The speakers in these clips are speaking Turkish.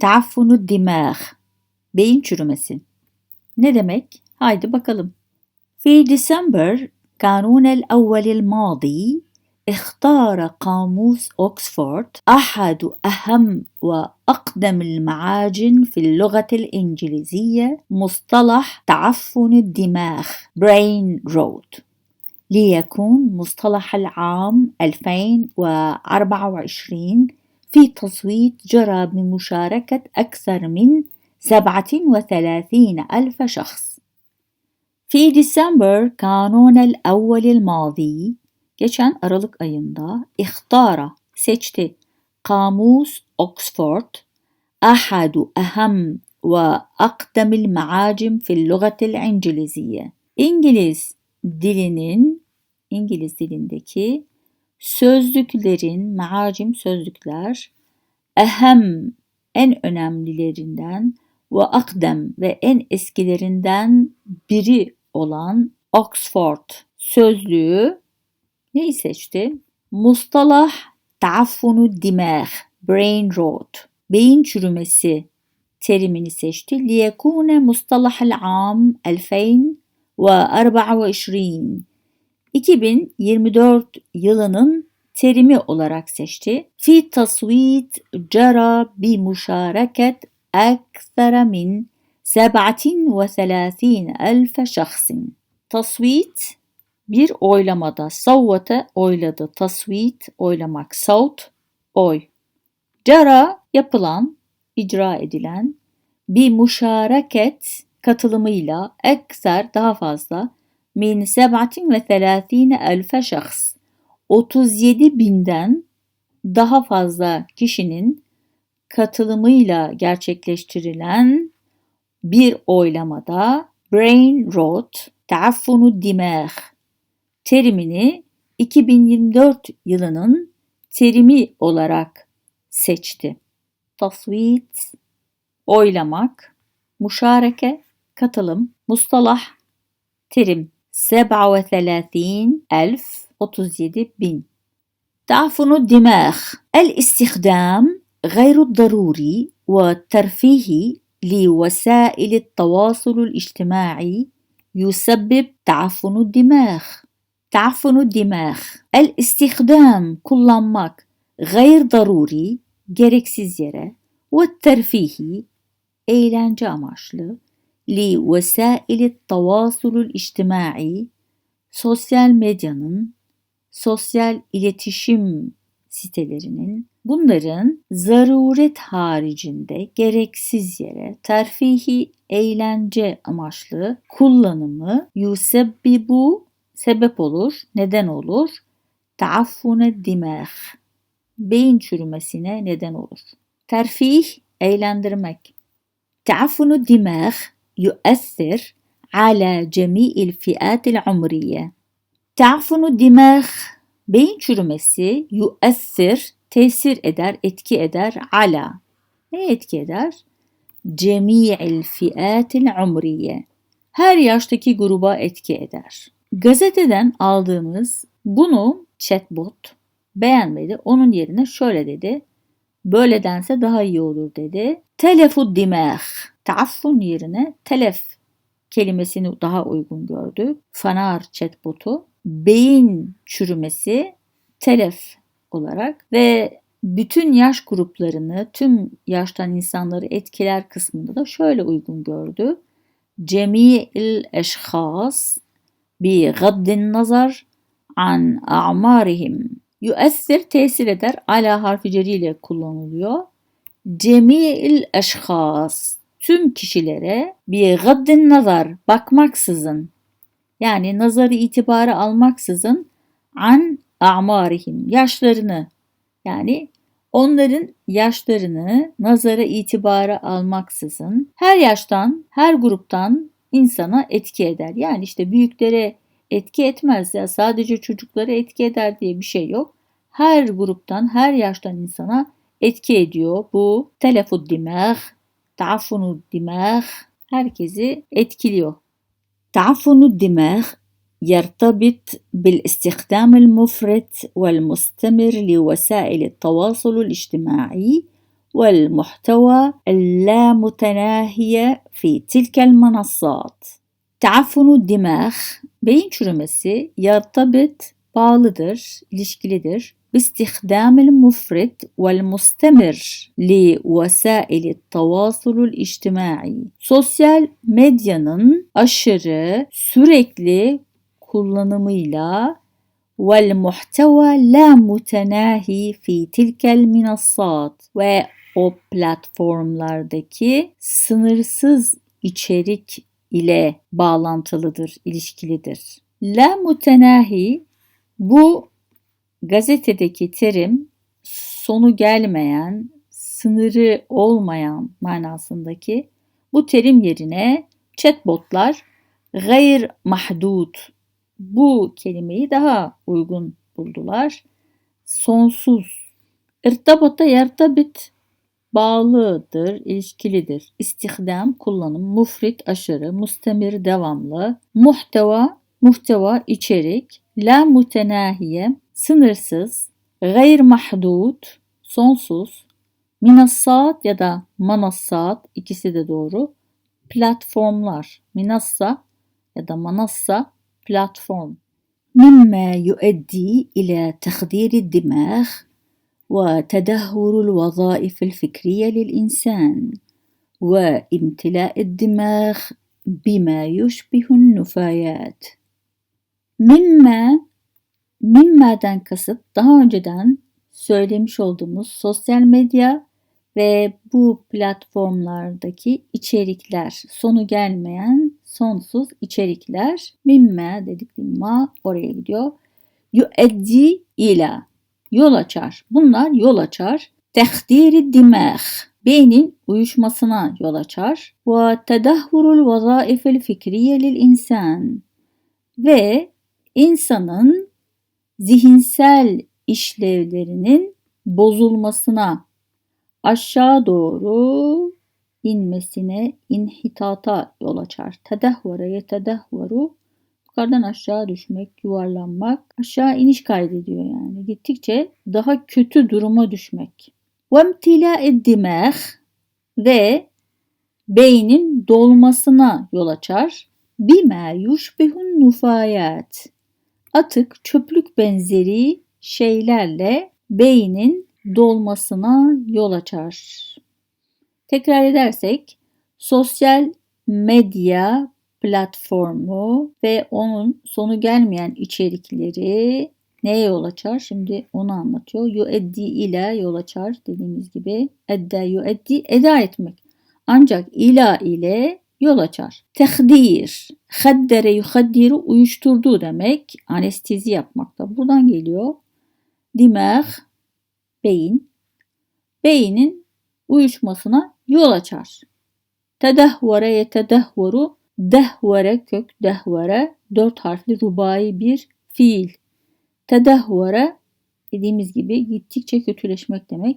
Taaffunu dimağ. Beyin çürümesi. Ne demek? Haydi bakalım. في ديسمبر كانون الأول الماضي اختار قاموس أوكسفورد أحد أهم وأقدم المعاجم في اللغة الإنجليزية مصطلح تعفن الدماغ brain rot ليكون مصطلح العام 2024 في تصويت جرى بمشاركة أكثر من 37 ألف شخص. في ديسمبر كانون الأول الماضي geçen Aralık ayında ihtara seçti Kamus Oxford أحد أهم وأقدم المعاجم في اللغة الإنجليزية. İngiliz dilinin İngiliz dilindeki sözlüklerin macim sözlükler ehem en önemlilerinden ve akdem ve en eskilerinden biri olan Oxford sözlüğü neyi seçti? Mustalah taaffunu dimağ, brain rot, beyin çürümesi terimini seçti. Liyekune mustalahal am 2024 2024 yılının terimi olarak seçti. Fi tasvit cara bi muşareket ekthara min 37 elfe şahsin. Tasvit bir oylamada savvate oyladı. Tasvit oylamak. Saut oy. Cara yapılan, icra edilen bir muşareket katılımıyla ekser daha fazla min sebatin ve şahs 37 binden daha fazla kişinin katılımıyla gerçekleştirilen bir oylamada brain rot, taaffunu dimağ terimini 2024 yılının terimi olarak seçti. Tasvit, oylamak, muşareke, katılım, mustalah, terim 37 ألف 37 بن. تعفن الدماغ. الاستخدام غير الضروري والترفيهي لوسائل التواصل الاجتماعي يسبب تعفن الدماغ. تعفن الدماغ. الاستخدام kullanmak gayr daruri gereksiz yere terfihi eğlence amaçlı لوسائل التواصل الاجتماعي sosyal medyanın, sosyal iletişim sitelerinin bunların zaruret haricinde gereksiz yere terfihi eğlence amaçlı kullanımı yusebbibu sebep olur, neden olur. Taaffune dimağ beyin çürümesine neden olur. Terfih eğlendirmek. Taaffunu dimağ يؤثر على جميع الفئات العمرية. تعفن الدماغ beyin çürümesi yuessir tesir eder, etki eder ala. Ne etki eder? Cemi'il fiatil umriye. Her yaştaki gruba etki eder. Gazeteden aldığımız bunu chatbot beğenmedi. Onun yerine şöyle dedi. Böyle dense daha iyi olur dedi. Telefud dimağ Taaffun yerine telef kelimesini daha uygun gördü. Fanar chatbotu beyin çürümesi telef olarak ve bütün yaş gruplarını, tüm yaştan insanları etkiler kısmında da şöyle uygun gördü. Cemi'il eşhas bi gaddin nazar an a'marihim yüessir tesir eder ala harfi ile kullanılıyor. Cemi'il eşhas tüm kişilere bir gaddin nazar bakmaksızın yani nazarı itibarı almaksızın an a'marihim yaşlarını yani onların yaşlarını nazara itibarı almaksızın her yaştan her gruptan insana etki eder. Yani işte büyüklere etki etmez ya sadece çocuklara etki eder diye bir şey yok. Her gruptan her yaştan insana etki ediyor bu telefud تعفن الدماغ herkesi etkiliyor. تعفن الدماغ يرتبط بالاستخدام المفرط والمستمر لوسائل التواصل الاجتماعي والمحتوى اللامتناهية في تلك المنصات تعفن الدماغ çürümesi yartabit bağlıdır, ilişkilidir. باستخدام المفرط والمستمر لوسائل التواصل الاجتماعي. Sosyal medyanın aşırı, sürekli kullanımıyla والمحتوى لا متناهي في تلك المنصات ve o platformlardaki sınırsız içerik ile bağlantılıdır, ilişkilidir. La mutenahi bu gazetedeki terim sonu gelmeyen, sınırı olmayan manasındaki bu terim yerine chatbotlar gayr mahdud bu kelimeyi daha uygun buldular. Sonsuz. İrtabata yertabit bağlıdır, ilişkilidir. İstihdam, kullanım, mufrit, aşırı, mustemir, devamlı, muhteva, muhteva, içerik, la mutenahiye, sınırsız, gayr mahdud, sonsuz, minassat ya da manassat, ikisi de doğru, platformlar, minassa ya da manassa, platform. مما يؤدي إلى تخدير الدماغ وتدهور الوظائف الفكريه للانسان وامتلاء الدماغ بما يشبه النفايات mimma mimma'dan kasıt daha önceden söylemiş olduğumuz sosyal medya ve bu platformlardaki içerikler sonu gelmeyen sonsuz içerikler mimme dedik mimma oraya gidiyor. Yueddi ila yol açar. Bunlar yol açar. Tehdiri dimağ beynin uyuşmasına yol açar. Ve tedahhurul vazaifil fikriye lil insan ve insanın zihinsel işlevlerinin bozulmasına, aşağı doğru inmesine, inhitata yol açar. Tedehvara yetedehvaru yukarıdan aşağı düşmek, yuvarlanmak, aşağı iniş kaydediyor yani. Gittikçe daha kötü duruma düşmek. Vemtila eddimeh ve beynin dolmasına yol açar. Bime yushbihun nufayat Atık, çöplük benzeri şeylerle beynin dolmasına yol açar. Tekrar edersek sosyal medya platformu ve onun sonu gelmeyen içerikleri neye yol açar? Şimdi onu anlatıyor. Yueddi ile yol açar dediğimiz gibi. Edde yueddi eda etmek. Ancak ila ile yol açar. Tehdir, haddere yuhaddiru uyuşturdu demek. Anestezi yapmak da buradan geliyor. Dimağ, beyin. Beynin uyuşmasına yol açar. Tedehvere yetedehveru Dehvere kök dehvere dört harfli rubai bir fiil. Tedehvere dediğimiz gibi gittikçe kötüleşmek demek.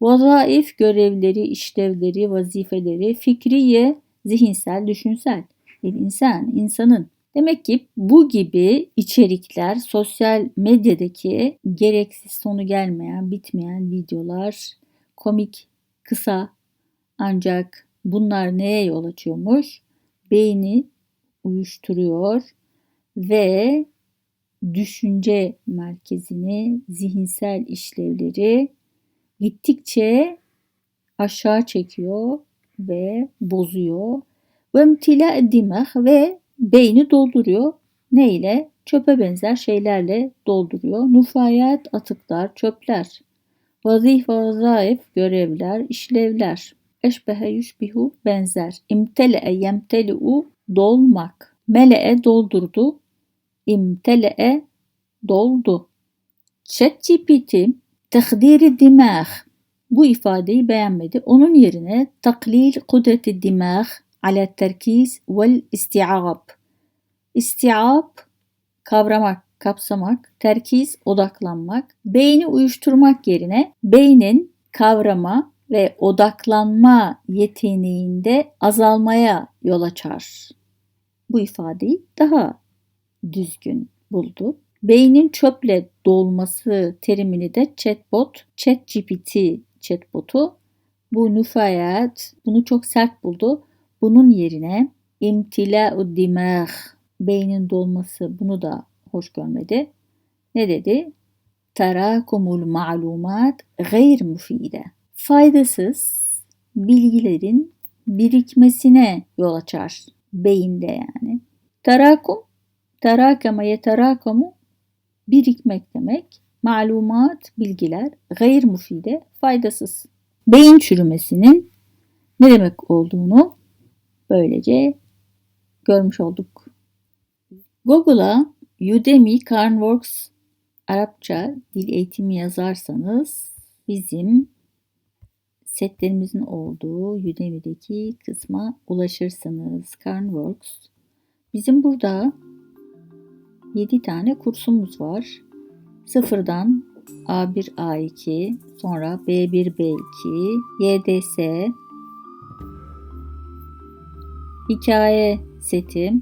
Vazaif görevleri, işlevleri, vazifeleri, fikriye, zihinsel, düşünsel. Bir insan, insanın. Demek ki bu gibi içerikler sosyal medyadaki gereksiz sonu gelmeyen, bitmeyen videolar, komik, kısa ancak bunlar neye yol açıyormuş? beyni uyuşturuyor ve düşünce merkezini, zihinsel işlevleri gittikçe aşağı çekiyor ve bozuyor. Ve imtila dimah ve beyni dolduruyor. Ne ile? Çöpe benzer şeylerle dolduruyor. Nufayat atıklar, çöpler. Vazif vazaif görevler, işlevler. Eşbehe yüşbihu benzer. İmtele'e yemteli'u dolmak. Mele'e doldurdu. İmtele'e doldu. ChatGPT takdiri dimağ bu ifadeyi beğenmedi. Onun yerine taklil kudreti dimağ ala terkiz vel isti'ab. İsti'ab kavramak, kapsamak, terkiz odaklanmak, beyni uyuşturmak yerine beynin kavrama, ve odaklanma yeteneğinde azalmaya yol açar. Bu ifadeyi daha düzgün buldu. Beynin çöple dolması terimini de chatbot, ChatGPT chatbotu Bu nüfayat bunu çok sert buldu. Bunun yerine imtila'u dimağ beynin dolması bunu da hoş görmedi. Ne dedi? Terakumul ma'lumat gayr mufide. Faydasız bilgilerin birikmesine yol açar beyinde yani. Terakum, terakama yeterakamu birikmek demek. Malumat, bilgiler gayr mufide, faydasız. Beyin çürümesinin ne demek olduğunu böylece görmüş olduk. Google'a Udemy Carnworks Arapça dil eğitimi yazarsanız bizim setlerimizin olduğu Udemy'deki kısma ulaşırsınız. Carnworks. Bizim burada 7 tane kursumuz var. Sıfırdan A1, A2, sonra B1, B2, YDS, hikaye seti,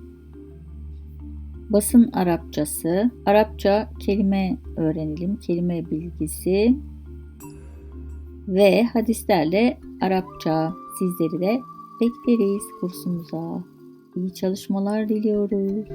basın Arapçası, Arapça kelime öğrenelim, kelime bilgisi ve hadislerle Arapça sizleri de bekleriz kursumuza. İyi çalışmalar diliyoruz.